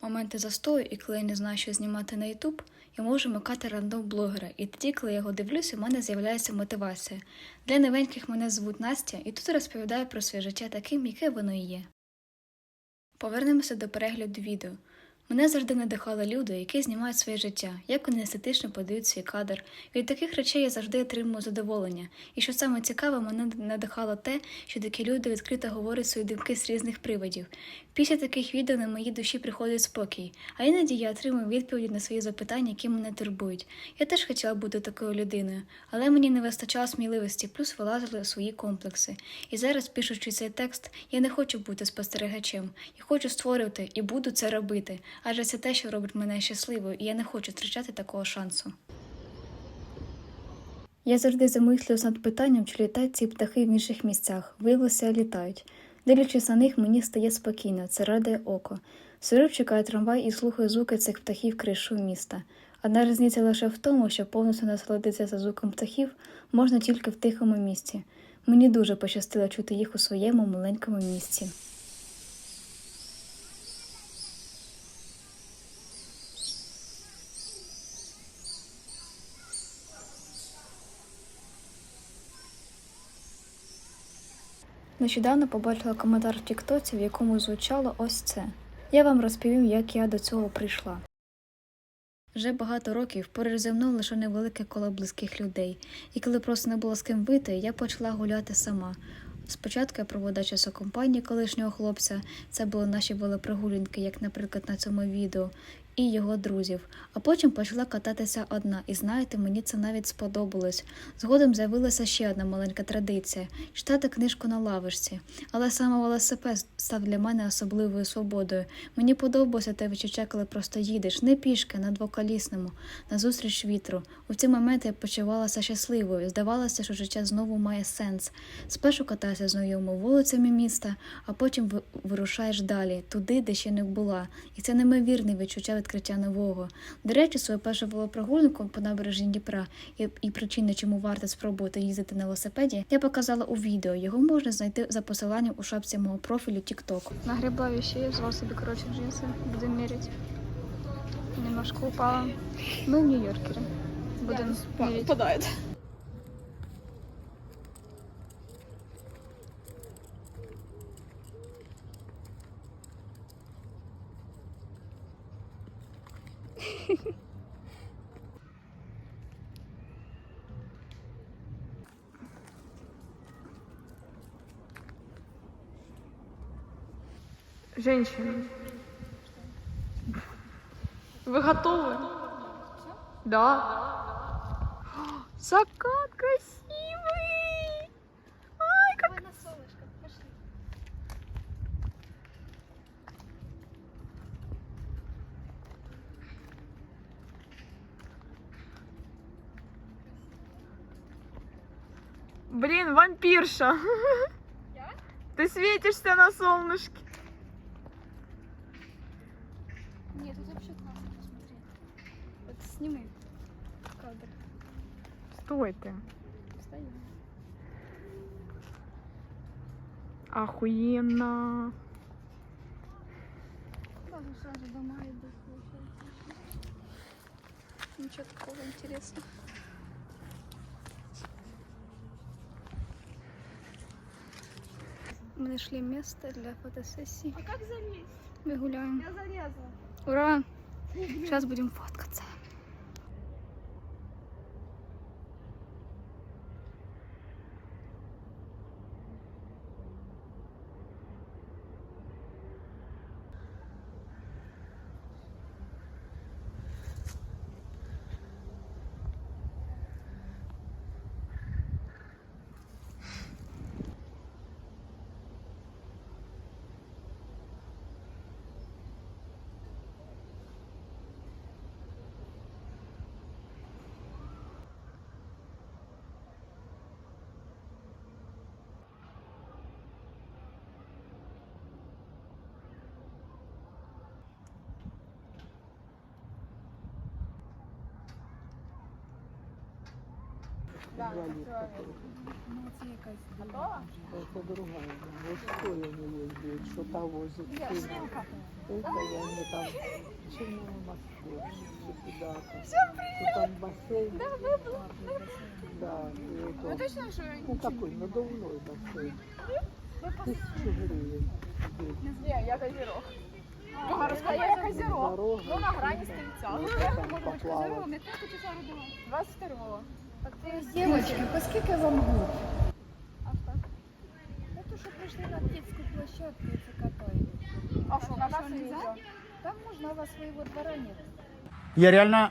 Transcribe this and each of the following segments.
Моменти застою, і коли я не знаю, що знімати на YouTube, я можу вмикати рандом блогера, і тоді, коли я його дивлюся, в мене з'являється мотивація. Для новеньких мене звуть Настя, і тут розповідаю про своє життя таким, яке воно і є. Повернемося до перегляду відео. Мене завжди надихали люди, які знімають своє життя, як вони естетично подають свій кадр. Від таких речей я завжди отримую задоволення. І що саме цікаве, мене надихало те, що такі люди відкрито говорять свої думки з різних приводів. Після таких відео на моїй душі приходить спокій, а іноді я отримую відповіді на свої запитання, які мене турбують. Я теж хотіла бути такою людиною, але мені не вистачало сміливості, плюс вилазили свої комплекси. І зараз, пишучи цей текст, я не хочу бути спостерігачем. Я хочу створювати і буду це робити, адже це те, що робить мене щасливою, і я не хочу втрачати такого шансу. Я завжди замислююсь над питанням, чи літають ці птахи в інших місцях. Виявилося, літають. Дивлячись на них, мені стає спокійно, це радує око. Сижу, чекаю трамвай і слухаю звуки цих птахів кришу міста. Одна різниця лише в тому, що повністю насолодитися за звуком птахів можна тільки в тихому місці. Мені дуже пощастило чути їх у своєму маленькому місці. Нещодавно побачила коментар в Тіктоці, в якому звучало ось це. Я вам розповім, як я до цього прийшла. Вже багато років поруч зі мною лише невелике коло близьких людей, і коли просто не було з ким вийти, я почала гуляти сама. Спочатку я проводила час у компанії колишнього хлопця, це були наші велопрогулянки, як, наприклад, на цьому відео, і його друзів. А потім почала кататися одна, і знаєте, мені це навіть сподобалось. Згодом з'явилася ще одна маленька традиція читати книжку на лавишці. Але саме велосипед став для мене особливою свободою. Мені подобалося те відчуття, коли просто їдеш, не пішки, на двоколісному, назустріч вітру. У ці моменти я почувалася щасливою. Здавалося, що життя знову має сенс. Спершу катаюся знайомими вулицями міста, а потім вирушаєш далі, туди, де ще не була. І це неймовірне відчуття відкриття нового. До речі, свою першу велопрогулянку по набережні Дніпра і, і причини, чому варто спробувати їздити на велосипеді, я показала у відео. Його можна знайти за посиланням у шапці мого профілю TikTok. Нагребла вещей, взяла собі коротше джинси, будемо міряти. Немножко упала. Ми в Нью-Йоркері. Будемо міряти. Женщины, вы готовы? Да. Закат красивый! Блин, вампирша! Я? Ты светишься на солнышке. Нет, тут вообще классно посмотреть. Вот сними кадр. Стой ты. Встаю. Охуенно. Сразу сразу дома идут. получается. Ничего такого интересного. Мы нашли место для фотосессии. А как залезть? Мы гуляем. Я залезла. Ура! Сейчас будем фоткаться. Инвалид такой. Готова? Это другая. Вот что я не ездит, что то возит. сына. Это я не там. Почему в Москве? Куда-то. Всем привет! Там бассейн. Да, и это, точно, що ну такой надувной бассейн. Тысячу гривен. Ні, я козірог. Гагарська, я козірог. Дорога. Ну, на грані стрільця. Ну, там поплавать. 22-го. Дівчатки, по скільки вам год? Это что пришли на детскую площадку це катають. А що, на нас нельзя? Там можно, а у вас своего двора нет. Я реально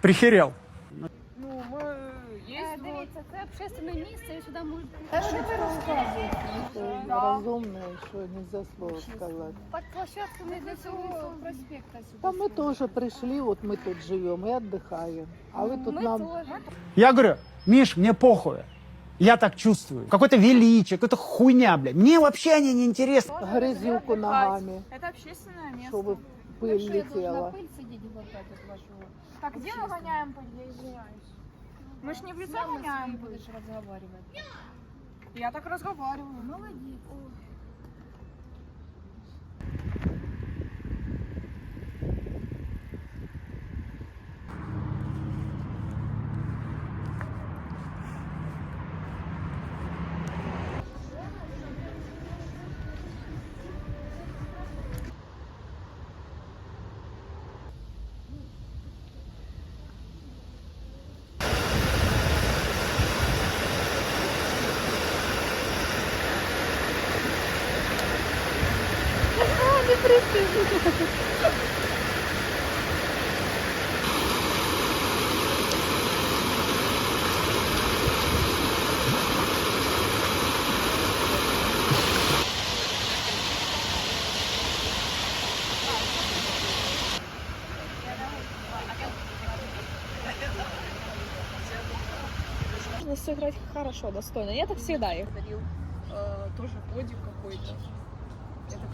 прихерел. Ну. Е, Дивіться, це общественне місце, і сюди можуть Та що ви розказуєте? Это Да. разумное, что нельзя слово сказать. Так площадка не для цього проспекта сюди. Да мы тоже пришли, вот мы тут живем и отдыхаем. А вы тут Ми нам теж. Я говорю, Миш, мне похуй. Я так чувствую. Какое-то величие, какая-то хуйня, блядь. Мне вообще они не интересны. грязюку ногами, Это общественное место. чтобы Так пыль що я должна летела. пыль сидеть и глотать от вашего? Так, где мы гоняем пыль? Я извиняюсь. Мы ж не в лицо Мамы гоняем своей пыль. будешь разговаривать. Я так разговариваю. Молодец. Нужно сыграть хорошо, достойно. Я так всегда их дарил. Э, тоже подик какой-то.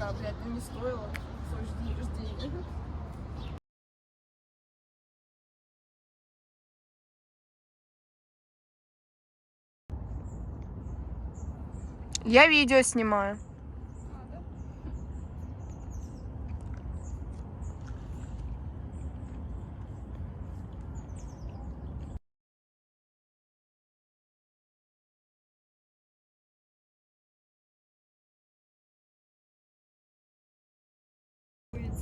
Такая, блядь, ну не стоило. Стой, жди, жди. Я видео снимаю.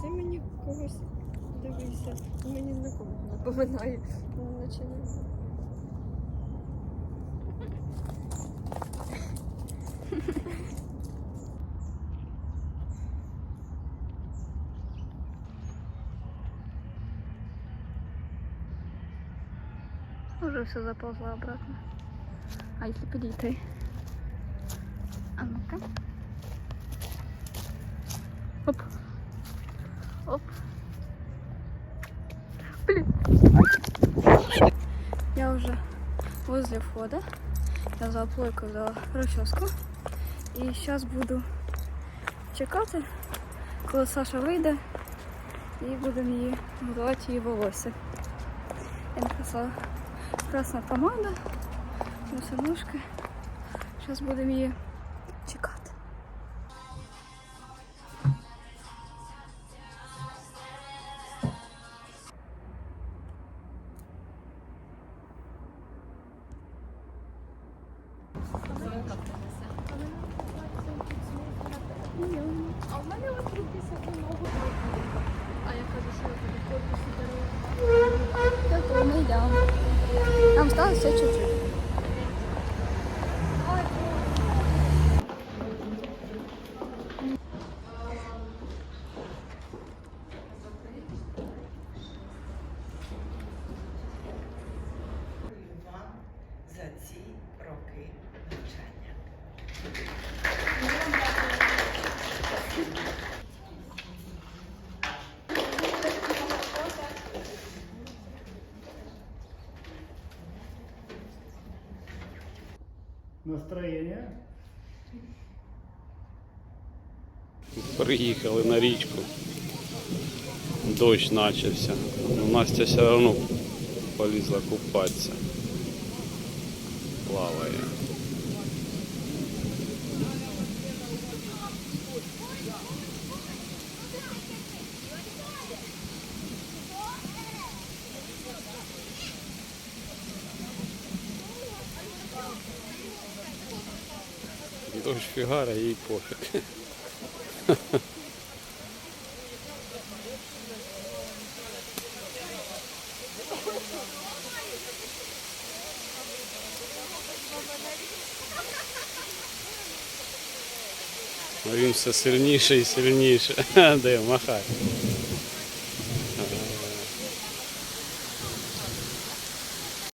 Це мені когось дивися, мені знакомого напоминає. Наче не. Уже все заползло обратно. А если подійти? А ну-ка. Оп. Блин. Я уже возле входа. Я взяла плойку, взяла розчоску. І зараз буду чекати, коли Саша вийде, і будемо її готувати її волосся. Я написала красна помада, босоножки. Зараз будемо її А в мене от ногу. А я кажу, що я тобі корпусу дарую. Так, ми. Нам все чуть-чуть. Настроение? Приїхали на річку. Дощ почався. Ну, Настя все одно полізла купатися. плаває. Дощ фігара, їй пофіг. А він все сильніше і сильніше. Де махай.